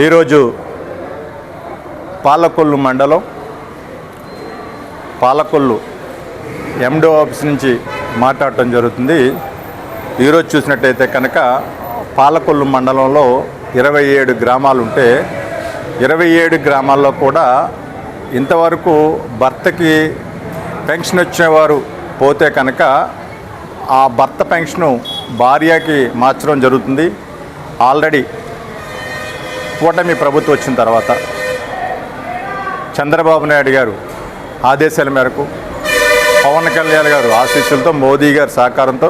ఈరోజు పాలకొల్లు మండలం Palakollu endo office నుంచి మాట్లాడటం జరుగుతుంది. ఈరోజు చూసినట్టయితే కనుక పాలకొల్లు మండలంలో ఇరవై ఏడు గ్రామాలు ఉంటే ఇరవై ఏడు గ్రామాల్లో కూడా ఇంతవరకు భర్తకి పెన్షన్ వచ్చేవారు పోతే కనుక ఆ భర్త పెన్షను భార్యకి మార్చడం జరుగుతుంది. ఆల్రెడీ కూటమి ప్రభుత్వం వచ్చిన తర్వాత చంద్రబాబు నాయుడు గారు ఆదేశాల మేరకు పవన్ కళ్యాణ్ గారు ఆశీస్సులతో మోదీ గారి సహకారంతో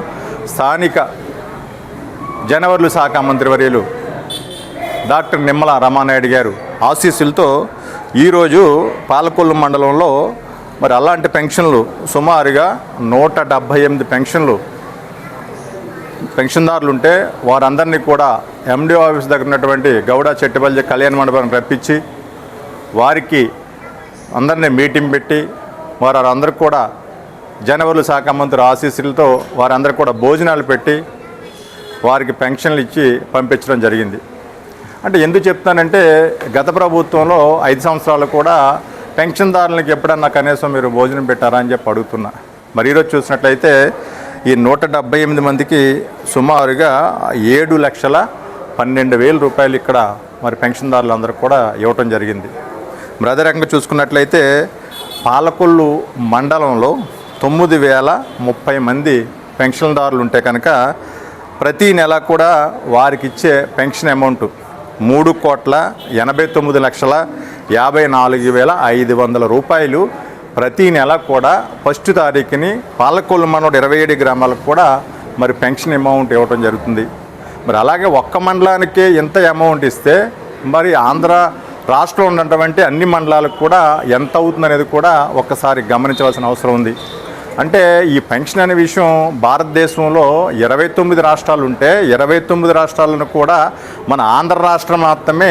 స్థానిక జనవరులు శాఖ మంత్రివర్యులు డాక్టర్ నిమ్మల రమానాయుడు గారు ఆశీస్సులతో ఈరోజు పాలకొల్లు మండలంలో మరి అలాంటి పెన్షన్లు సుమారుగా నూట డెబ్భై ఎనిమిది పెన్షన్లు పెన్షన్దారులు ఉంటే వారందరినీ కూడా ఎండిఓ ఆఫీస్ దగ్గర ఉన్నటువంటి గౌడ చెట్టుపల్లి కళ్యాణ మండపం రప్పించి వారికి అందరినీ మీటింగ్ పెట్టి వారందరూ కూడా జనవరుల శాఖ మంత్రి ఆశీస్సులతో వారందరూ కూడా భోజనాలు పెట్టి వారికి పెన్షన్లు ఇచ్చి పంపించడం జరిగింది. అంటే ఎందుకు చెప్తానంటే గత ప్రభుత్వంలో ఐదు సంవత్సరాలు కూడా పెన్షన్దారులకు ఎప్పుడన్నా కనీసం మీరు భోజనం పెట్టారా అని చెప్పి అడుగుతున్నా. మరి ఈరోజు చూసినట్లయితే ఈ నూట డెబ్బై ఎనిమిది మందికి సుమారుగా ఏడు లక్షల పన్నెండు వేల రూపాయలు ఇక్కడ మరి పెన్షన్దారులందరూ కూడా ఇవ్వటం జరిగింది. మరి అదే రకంగా చూసుకున్నట్లయితే పాలకొల్లు మండలంలో తొమ్మిది వేల ముప్పై మంది పెన్షన్దారులు ఉంటే కనుక ప్రతి నెల కూడా వారికి ఇచ్చే పెన్షన్ అమౌంట్ మూడు కోట్ల ఎనభై తొమ్మిది లక్షల యాభై నాలుగు వేల ఐదు వందల రూపాయలు ప్రతి నెల కూడా ఫస్ట్ తారీఖుని పాలకొల్లు మనోడు ఇరవై ఏడు గ్రామాలకు కూడా మరి పెన్షన్ అమౌంట్ ఇవ్వటం జరుగుతుంది. మరి అలాగే ఒక్క మండలానికే ఎంత అమౌంట్ ఇస్తే మరి ఆంధ్ర రాష్ట్రంలో ఉన్నటువంటి అన్ని మండలాలకు కూడా ఎంత అవుతుందనేది కూడా ఒక్కసారి గమనించవలసిన అవసరం ఉంది. అంటే ఈ పెన్షన్ అనే విషయం భారతదేశంలో ఇరవై తొమ్మిది రాష్ట్రాలు ఉంటే ఇరవై తొమ్మిది రాష్ట్రాలను కూడా మన ఆంధ్ర రాష్ట్రం మాత్రమే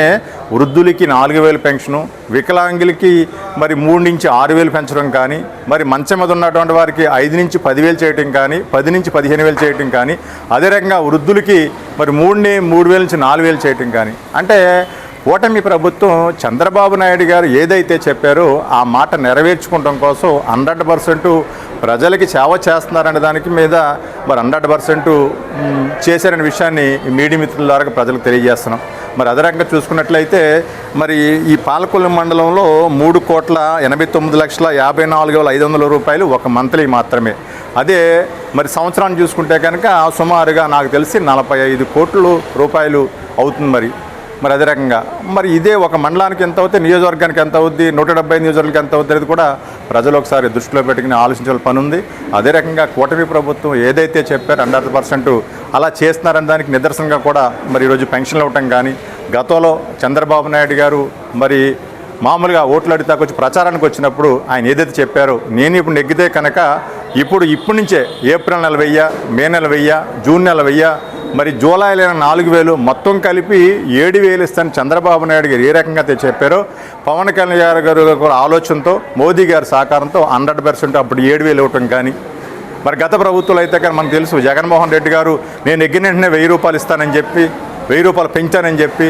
వృద్ధులకి నాలుగు వేలు పెన్షను వికలాంగులకి మరి మూడు నుంచి ఆరు వేలు పెంచడం కానీ మరి మంచం మీద ఉన్నటువంటి వారికి ఐదు నుంచి పదివేలు చేయటం కానీ పది నుంచి పదిహేను వేలు చేయటం కానీ అదే రకంగా వృద్ధులకి మరి మూడుని మూడు వేల నుంచి నాలుగు వేలు చేయటం కానీ. అంటే ఓటమి ప్రభుత్వం చంద్రబాబు నాయుడు గారు ఏదైతే చెప్పారో ఆ మాట నెరవేర్చుకోవడం కోసం హండ్రెడ్ పర్సెంట్ ప్రజలకి సేవ చేస్తున్నారనే దానికి మీద మరి హండ్రెడ్ పర్సెంట్ చేశారనే విషయాన్ని మీడియా మిత్రుల ద్వారా ప్రజలకు తెలియజేస్తున్నాం. మరి అదే రకంగా చూసుకున్నట్లయితే మరి ఈ పాలకొల్లు మండలంలో మూడు కోట్ల ఎనభై తొమ్మిది లక్షల యాభై నాలుగు వేల ఐదు వందల రూపాయలు ఒక మంత్లీ మాత్రమే. అదే మరి సంవత్సరాన్ని చూసుకుంటే కనుక సుమారుగా నాకు తెలిసి నలభై ఐదు కోట్ల రూపాయలు అవుతుంది మరి. మరి అదే రకంగా మరి ఇదే ఒక మండలానికి ఎంత అవుతుంది నియోజకవర్గానికి ఎంత అవుద్ది నూట డెబ్బై నియోజకవర్గానికి ఎంత అవుతుంది అనేది కూడా ప్రజలు ఒకసారి దృష్టిలో పెట్టుకుని ఆలోచించాల్సిన పని ఉంది. అదే రకంగా కూటమి ప్రభుత్వం ఏదైతే చెప్పారో హండ్రెడ్ పర్సెంట్ అలా చేస్తున్నారని దానికి నిదర్శనంగా కూడా మరి ఈరోజు పెన్షన్లు ఇవ్వటం కానీ గతంలో చంద్రబాబు నాయుడు గారు మరి మామూలుగా ఓట్లు అడిగితే వచ్చి ప్రచారానికి వచ్చినప్పుడు ఆయన ఏదైతే చెప్పారో నేను ఇప్పుడు నెగ్గితే కనుక ఇప్పుడు ఇప్పటి నుంచే ఏప్రిల్ నెల వెయ్య మే నెల వెయ్య జూన్ నెల వెయ్య మరి జూలైలో నాలుగు వేలు మొత్తం కలిపి ఏడు వేలు ఇస్తాను చంద్రబాబు నాయుడు గారు. ఏ రకంగా అయితే చెప్పారో పవన్ కళ్యాణ్ గారు కూడా ఆలోచనతో మోదీ గారి సహకారంతో హండ్రెడ్ పర్సెంట్ అప్పుడు ఏడు వేలు ఇవ్వటం కానీ మరి గత ప్రభుత్వాలు అయితే కానీ మనకు తెలుసు జగన్మోహన్ రెడ్డి గారు నేను ఎగ్గిన వెంటనే వెయ్యి రూపాయలు ఇస్తానని చెప్పి వెయ్యి రూపాయలు పెంచానని చెప్పి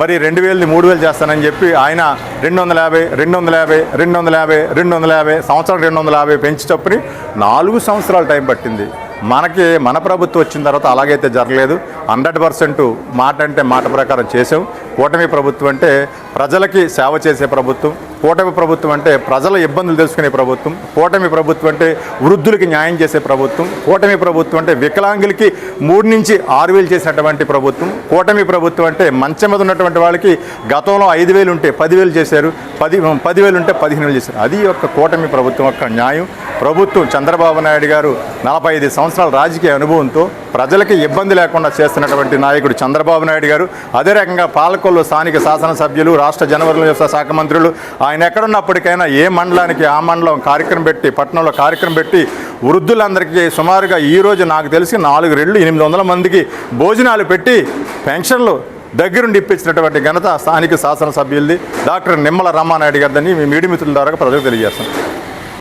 మరి రెండు వేలని మూడు వేలు చేస్తానని చెప్పి ఆయన రెండు వందల యాభై రెండు వందల యాభై రెండు వందల యాభై రెండు వందల యాభై సంవత్సరం రెండు వందల యాభై పెంచి చొప్పుని నాలుగు సంవత్సరాలు టైం పట్టింది. మనకి మన ప్రభుత్వం వచ్చిన తర్వాత అలాగైతే జరగలేదు. హండ్రెడ్ పర్సెంట్ మాట అంటే మాట ప్రకారం చేసాం కూటమి ప్రభుత్వం అంటే ప్రజలకి సేవ చేసే ప్రభుత్వం కూటమి ప్రభుత్వం అంటే ప్రజల ఇబ్బందులు తెలుసుకునే ప్రభుత్వం కూటమి ప్రభుత్వం అంటే వృద్ధులకి న్యాయం చేసే ప్రభుత్వం కూటమి ప్రభుత్వం అంటే వికలాంగులకి మూడు నుంచి ఆరు వేలు చేసినటువంటి ప్రభుత్వం కూటమి ప్రభుత్వం అంటే మంచం మీద ఉన్నటువంటి వాళ్ళకి గతంలో ఐదు వేలు ఉంటే పదివేలు చేశారు పది పదివేలు ఉంటే పదిహేను వేలు చేశారు. అది యొక్క కూటమి ప్రభుత్వం యొక్క న్యాయం. ప్రభుత్వం చంద్రబాబు నాయుడు గారు నలభై ఐదు సంవత్సరాల రాజకీయ అనుభవంతో ప్రజలకి ఇబ్బంది లేకుండా చేస్తున్నటువంటి నాయకుడు చంద్రబాబు నాయుడు గారు. అదే రకంగా పాలకొల్లు స్థానిక శాసనసభ్యులు రాష్ట్ర జనవరుల వ్యవసాయ శాఖ మంత్రులు ఆయన ఎక్కడున్నప్పటికైనా ఏ మండలానికి ఆ మండలం కార్యక్రమం పెట్టి పట్టణంలో కార్యక్రమం పెట్టి వృద్ధులందరికీ సుమారుగా ఈ రోజు నాకు తెలిసి నాలుగు రెళ్ళు ఎనిమిది వందల మందికి భోజనాలు పెట్టి పెన్షన్లు దగ్గరుండి ఇప్పించినటువంటి ఘనత స్థానిక శాసనసభ్యులది. డాక్టర్ నిమ్మల రామానాయుడు గారిని మీ మీడియా మిత్రుల ద్వారా ప్రజలకు తెలియజేస్తాం.